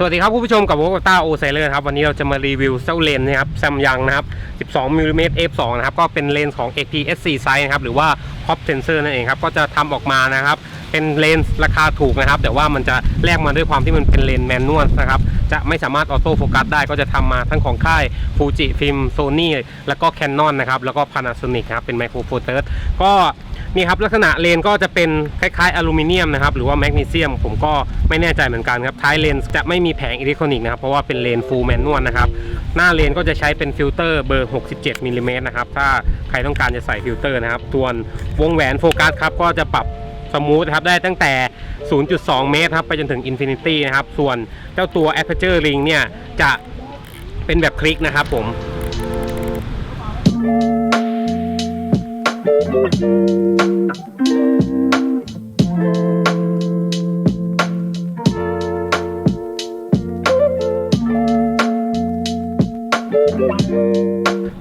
สวัสดีครับ ผู้ชมกับวอลต้าโอไซเลอร์ครับ วันนี้เราจะมารีวิวเซลเลนส์นะครับซัมยังนะครับ 12มิลลิเมตร f2 นะครับ ก็เป็นเลนส์ของ APS-C size นะครับ หรือว่า Pop Sensor นั่นเองครับ ก็จะทำออกมานะครับ เป็นเลนส์ราคาถูกนะครับ แต่ว่ามันจะแลกมาด้วยความที่มันเป็นเลนส์แมนนวลนะครับ จะไม่สามารถออโต้โฟกัสได้ก็จะทำมาทั้งของค่าย Fuji Film Sony แล้วก็ Canon นนะครับแล้วก็ Panasonic นะครับเป็นไมโครโฟเตอร์ก็นี่ครับลักษณะเลนก็จะเป็นคล้ายๆอลูมิเนียมนะครับหรือว่าแมกนีเซียมผมก็ไม่แน่ใจเหมือนกันครับท้ายเลนจะไม่มีแผงอิเล็กทรอนิกส์นะครับเพราะว่าเป็นเลนฟูลแมนนวลนะครับหน้าเลนก็จะใช้เป็นฟิลเตอร์เบอร์ 67มิลลิเมตรนะครับถ้าใครต้องการจะใส่ฟิลเตอร์นะครับส่วนวงแหวนโฟกัสครับก็จะปรับ สมูทครับได้ตั้งแต่ 0.2 เมตรครับไปจนถึงอินฟินิตี้นะครับ ส่วนเจ้าตัว Aperture Ring เนี่ย จะเป็นแบบคลิกนะครับผม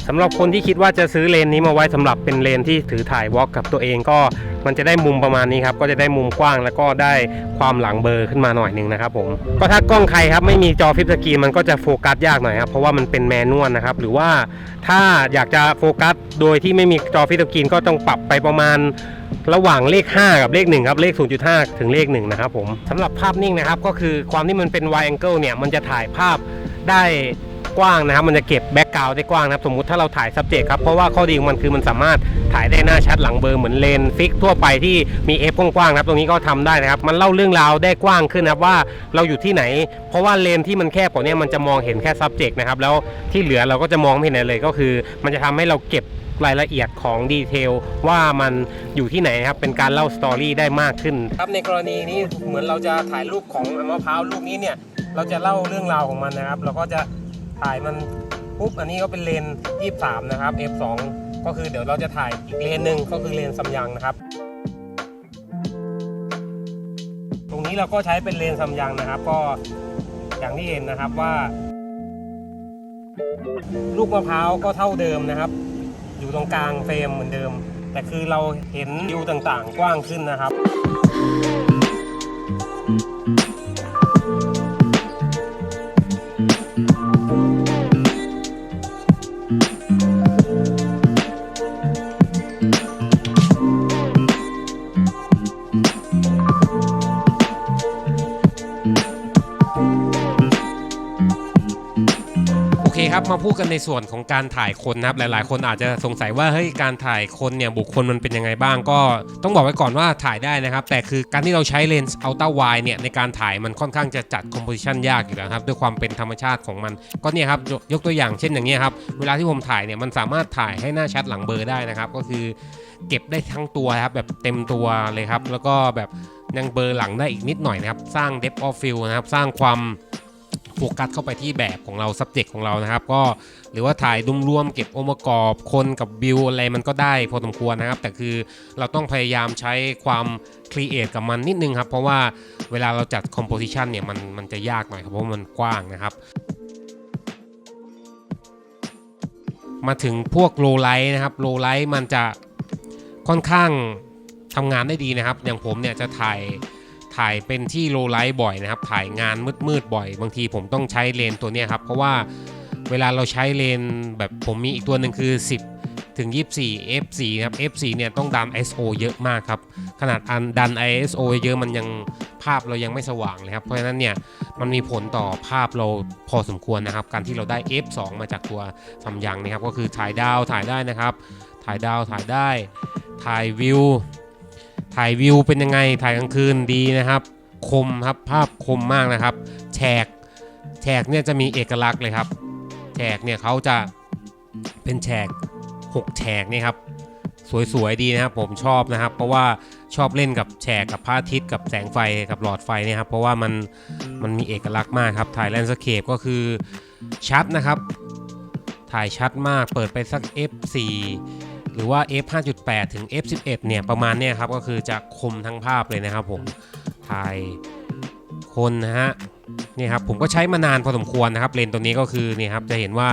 สำหรับคนที่คิดว่าจะซื้อเลนนี้มาไว้สำหรับเป็นเลนที่ถือถ่ายวอล์กกับตัวเองก็มันจะได้มุมประมาณนี้ครับก็จะได้มุมกว้างแล้วก็ได้ความหลังเบอร์ขึ้นมาหน่อยหนึ่งนะครับผมก็ถ้ากล้องใครครับไม่มีจอฟิปสกรีนมันก็จะโฟกัสยากหน่อยครับเพราะว่ามันเป็นแมนนวลนะครับหรือว่าถ้าอยากจะโฟกัสโดยที่ไม่มีจอฟิปสกรีนก็ต้องปรับไปประมาณระหว่างเลข 5 กับเลข1ครับเลข 0.5 ถึงเลข1นะครับผมสำหรับภาพนิ่งนะครับก็คือความที่มันเป็น wide angle เนี่ยมันจะถ่ายภาพได้ กว้างนะครับ มันจะเก็บแบ็กกราวด์ได้กว้างนะครับ สมมุติถ้าเราถ่าย subject ครับ เพราะว่าข้อดีของมันคือมันสามารถถ่ายได้หน้าชัดหลังเบลอร์เหมือนเลนส์ฟิกทั่วไปที่มี f กว้างๆครับตรงนี้ก็ทำได้นะครับ มันเล่าเรื่องราวได้กว้างขึ้นนะครับว่าเราอยู่ที่ไหน เพราะว่าเลนส์ที่มันแคบกว่านี้มันจะมองเห็นแค่ subject นะครับแล้วที่เหลือเราก็จะมองไม่เห็นอะไรเลยก็คือ มันจะทำให้เราเก็บรายละเอียดของดีเทลว่ามันอยู่ที่ไหนครับ เป็นการเล่าสตอรี่ได้มากขึ้น ครับในกรณีนี้เหมือนเราจะถ่ายรูปของมะพร้าวลูกนี้เนี่ย เราจะเล่าเรื่องราวของมันนะครับ เราก็จะ ถ่ายมันปุ๊บอันนี้ก็เป็นเลน23 นะครับ f2 ก็คือเดี๋ยวเราจะถ่ายอีกเลนหนึ่งก็คือเลนซัมยังนะครับ ตรงนี้เราก็ใช้เป็นเลนซัมยังนะครับ ก็อย่างที่เห็นนะครับว่า ลูกมะพร้าวก็เท่าเดิมนะครับ อยู่ตรงกลางเฟรมเหมือนเดิม แต่คือเราเห็นวิวต่างๆ กว้างขึ้นนะครับโอ ครับมาพูดกันในส่วนของการถ่ายคนนะครับหลาย ๆ คนอาจจะสงสัยว่าเฮ้ยการถ่ายคนเนี่ยบุคคลมันเป็นยังไงบ้างก็ต้องบอกไว้ก่อนว่าถ่ายได้นะครับ แต่คือการที่เราใช้เลนส์อัลตร้าไวเนี่ยในการถ่ายมันค่อนข้างจะจัดคอมโพสิชันยากอยู่แล้วครับด้วยความเป็นธรรมชาติของมัน ก็เนี่ยครับยกยกตัวอย่างเช่นอย่างเงี้ยครับเวลาที่ผมถ่ายเนี่ยมันสามารถถ่ายให้หน้าชัดหลังเบลอร์ได้นะครับก็คือเก็บได้ทั้งตัวครับแบบเต็มตัวเลยครับแล้วก็แบบยังเบลอร์หลังได้อีกนิดหน่อยนะครับสร้าง depth of field นะครับสร้างความ โฟกัสเข้าไปที่แบบของเรา subject ของเรานะครับ ก็หรือว่าถ่ายรวมๆเก็บองค์ประกอบคนกับวิวอะไรมันก็ได้พอสมควรนะครับ แต่คือเราต้องพยายามใช้ความครีเอทกับมันนิดนึงครับ เพราะว่าเวลาเราจัด composition เนี่ยมันมันจะยากหน่อยครับ เพราะมันกว้างนะครับมาถึงพวกโลไลท์นะครับโลไลท์มันจะค่อนข้างทำงานได้ดีนะครับ อย่างผมเนี่ยจะถ่าย ถ่ายเป็นที่โลไลท์บ่อยนะครับ ถ่ายงานมืดๆบ่อย บางทีผมต้องใช้เลนส์ตัวนี้ครับ เพราะว่าเวลาเราใช้เลนส์แบบผมมีอีกตัวหนึ่งคือ 10 ถึง 24 f4 ครับ f4 เนี่ยต้องดัน ISO เยอะมากครับ ขนาดอันดัน ISO เยอะมันยังภาพเรายังไม่สว่างเลยครับ เพราะฉะนั้นเนี่ยมันมีผลต่อภาพเราพอสมควรนะครับ การที่เราได้ f2 มาจากตัวซัมยังนะครับ ก็คือถ่ายดาวถ่ายได้นะครับ ถ่ายดาวถ่ายได้ ถ่ายวิว ถ่ายวิวเป็นยังไงถ่ายกลางคืนดีนะครับ คมครับภาพคมมากนะครับแฉกแฉกเนี่ยจะมีเอกลักษณ์เลยครับแฉกเนี่ยเขาจะเป็นแฉก6แฉกนี่ครับสวยๆดีนะครับผมชอบนะครับ เพราะว่าชอบเล่นกับแฉกกับพระอาทิตย์กับแสงไฟกับหลอดไฟเนี่ยครับเพราะว่ามันมันมีเอกลักษณ์มากครับถ่ายแลนด์สเคปก็คือชัดนะครับ ถ่ายชัดมากเปิดไปสัก f4 หรือว่า f 5.8 ถึง f 11เนี่ยประมาณเนี่ยครับก็คือจะคมทั้งภาพเลยนะครับผมถ่ายคนนะฮะนี่ครับผมก็ใช้มานานพอสมควรนะครับเลนส์ตัวนี้ก็คือนี่ครับจะเห็นว่า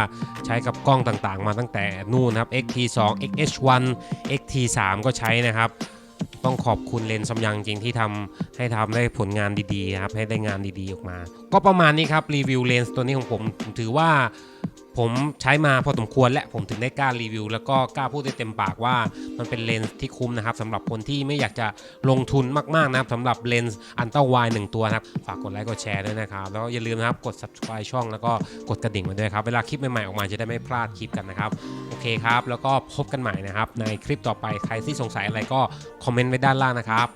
ใช้กับกล้องต่างๆ มาตั้งแต่นู่นนะครับ XT2 XH1 XT3 ก็ใช้นะครับ ต้องขอบคุณเลนส์ซัมยังจริงที่ทำให้ทำได้ผลงานดีๆครับให้ได้งานดีๆออกมา ก็ประมาณนี้ครับรีวิวเลนส์ตัวนี้ของผมถือว่า ผมใช้มาพอสมควรและผมถึงได้กล้ารีวิว แล้วก็กล้าพูดได้เต็มปากว่ามันเป็นเลนส์ที่คุ้มนะครับสำหรับคนที่ไม่อยากจะลงทุนมากๆนะครับสำหรับเลนส์อันต้าวายหนึ่งตัวนะครับ ฝากกดไลค์กดแชร์ด้วยนะครับ แล้วอย่าลืมนะครับกด subscribe ช่องแล้วก็กดกระดิ่งมาด้วยครับ เวลาคลิปใหม่ๆออกมาจะได้ไม่พลาดคลิปกันนะครับ โอเคครับ แล้วก็พบกันใหม่นะครับในคลิปต่อไปใครที่สงสัยอะไรก็คอมเมนต์ไว้ด้านล่างนะครับ